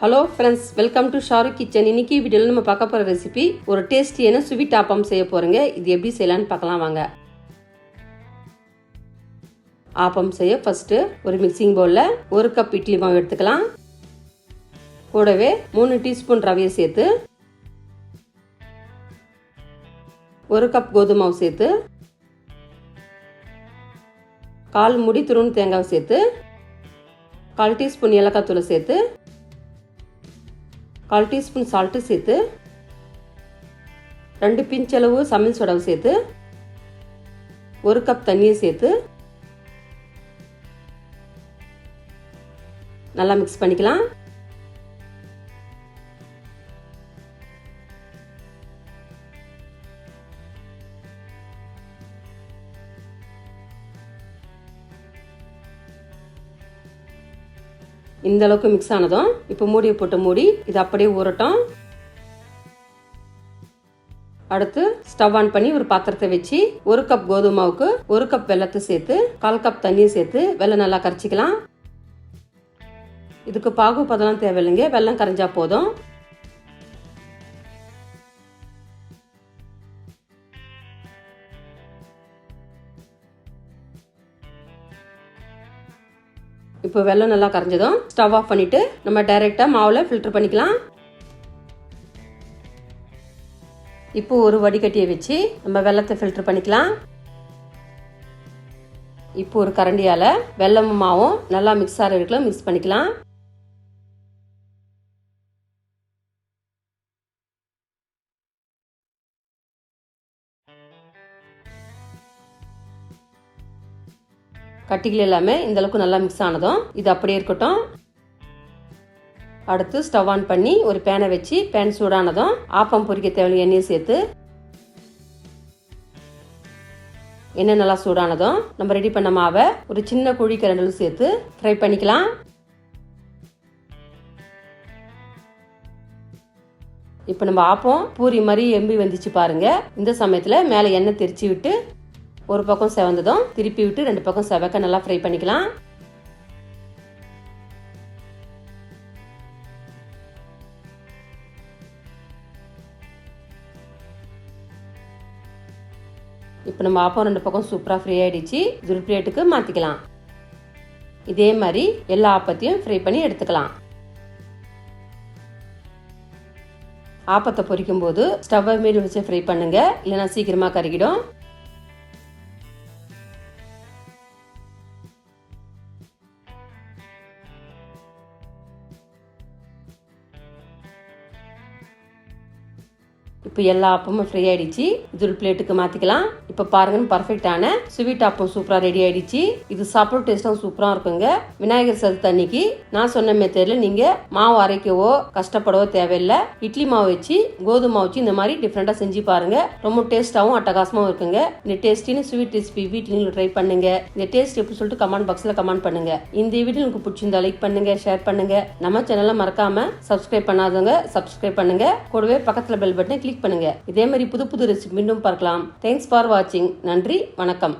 Hello friends welcome to Shahrukh kitchen இன்னைக்கு வீடியோவில் நம்ம பார்க்க போகிற ரெசிபி ஒரு டேஸ்டியான ஸ்வீட் ஆப்பம் செய்ய போகிறோங்க இது எப்படி செய்யலான்னு பார்க்கலாம் வாங்க. ஆப்பம் செய்ய ஃபஸ்ட்டு ஒரு மிக்சிங் பவுலில் ஒரு கப் இட்லி மாவு எடுத்துக்கலாம். கூடவே மூணு டீஸ்பூன் ரவையை சேர்த்து ஒரு கப் கோதுமை மாவு சேர்த்து கால் முடி துருண் தேங்காவை சேர்த்து கால் டீஸ்பூன் ஏலக்காய் தூளை சேர்த்து கால் டீஸ்பூன் சால்ட்டு சேர்த்து ரெண்டு பிஞ்ச் அளவு சமையல் சோடாவை சேர்த்து ஒரு கப் தண்ணியை சேர்த்து நல்லா மிக்ஸ் பண்ணிக்கலாம். இந்த அளவுக்கு மிக்ஸ் ஆனதும் இப்போ மூடியை போட்டு மூடி இது அப்படியே ஊறட்டும். அடுத்து ஸ்டவ் ஆன் பண்ணி ஒரு பாத்திரத்தை வச்சு ஒரு கப் கோதுமை மாவுக்கு ஒரு கப் வெள்ளத்தை சேர்த்து கால் கப் தண்ணியை சேர்த்து வெள்ளம் நல்லா கரைச்சிக்கலாம். இதுக்கு பாகு பதெல்லாம் தேவையில்லைங்க. வெள்ளம் கரைஞ்சா போதும். இப்போ வெள்ளம் நல்லா கரைஞ்சதும் ஸ்டவ் ஆஃப் பண்ணிட்டு நம்ம டைரெக்டாக மாவில் ஃபில்டர் பண்ணிக்கலாம். இப்போ ஒரு வடிகட்டியை வச்சு நம்ம வெள்ளத்தை ஃபில்டர் பண்ணிக்கலாம். இப்போ ஒரு கரண்டியால் வெள்ளமும் மாவும் நல்லா மிக்ஸ் ஆகிற வரைக்கும் மிக்ஸ் பண்ணிக்கலாம். கட்டிகள் எல்லாமே இந்த அளவுக்கு நல்லா மிக்ஸ் ஆனதும் இது அப்படியே இருக்கட்டும். அடுத்து ஸ்டவ் ஆன் பண்ணி ஒரு பேனை வச்சு பேன் சூடானதும் ஆப்பம் பொரிக்க தேவையான எண்ணெயை சேர்த்து எண்ணெய் நல்லா சூடானதும் நம்ம ரெடி பண்ண மாவை ஒரு சின்ன குழி கரண்டில் சேர்த்து ஃப்ரை பண்ணிக்கலாம். இப்போ நம்ம ஆப்பம் பூரி மாதிரி எம்பி வந்துச்சு பாருங்க. இந்த சமயத்தில் மேலே எண்ணெய் தெரிச்சு விட்டு ஒரு பக்கம் செவந்ததும் திருப்பி விட்டு ரெண்டு பக்கம் செவக்க நல்லா ஃப்ரை பண்ணிக்கலாம். இப்போ நம்ம ஆப்பம் ரெண்டு பக்கம் சூப்பராக ஃப்ரீ ஆகிடுச்சு இது ஒரு பிளேட்டுக்கு மாற்றிக்கலாம் இதே மாதிரி எல்லா ஆப்பத்தையும் ஃப்ரை பண்ணி எடுத்துக்கலாம். ஆப்பத்தை பொரிக்கும் போது ஸ்டவ்வை மீடியம் வச்சு ஃப்ரை பண்ணுங்க. இல்லைன்னா சீக்கிரமாக கருகிடும். இப்போ எல்லா அப்பமும் ஃப்ரீ ஆயிடுச்சு. இது ஒரு பிளேட்டுக்கு மாற்றிக்கலாம் இப்போ பாருங்க பர்ஃபெக்டான ஸ்வீட் அப்பம் சூப்பராக ரெடி ஆயிடுச்சு. இது சாப்பிட டேஸ்ட்டும் சூப்பராக இருக்குங்க. விநாயகர் சதுர்த்தி அன்னைக்கு நான் சொன்ன மெத்தடில் நீங்கள் மாவு அரைக்கவோ கஷ்டப்படவோ தேவையில்லை. இட்லி மாவு வச்சு கோதுமை மாவு வச்சு இந்த மாதிரி டிஃப்ரெண்ட்டாக செஞ்சு பாருங்க. ரொம்ப டேஸ்ட்டாகவும் அட்டகாசமாகவும் இருக்குங்க. இந்த டேஸ்டின்னு ஸ்வீட் ரெசிபி வீட்டில் நீங்கள் ட்ரை பண்ணுங்க. இந்த டேஸ்ட் எப்படி சொல்லிட்டு கமெண்ட் பாக்ஸில் கமெண்ட் பண்ணுங்க. இந்த வீடியோ உங்களுக்கு பிடிச்சிருந்தா லைக் பண்ணுங்க ஷேர் பண்ணுங்க. நம்ம சேனலை மறக்காம சப்ஸ்கிரைப் பண்ணாதவங்க சப்ஸ்கிரைப் பண்ணுங்க. கூடவே பக்கத்தில் பெல் பட்டனை கிளிக் பண்ணுங்க. இதே மாதிரி புது புது ரெசிபி மீண்டும் பார்க்கலாம். தேங்க்ஸ் ஃபார் வாட்சிங் நன்றி வணக்கம்.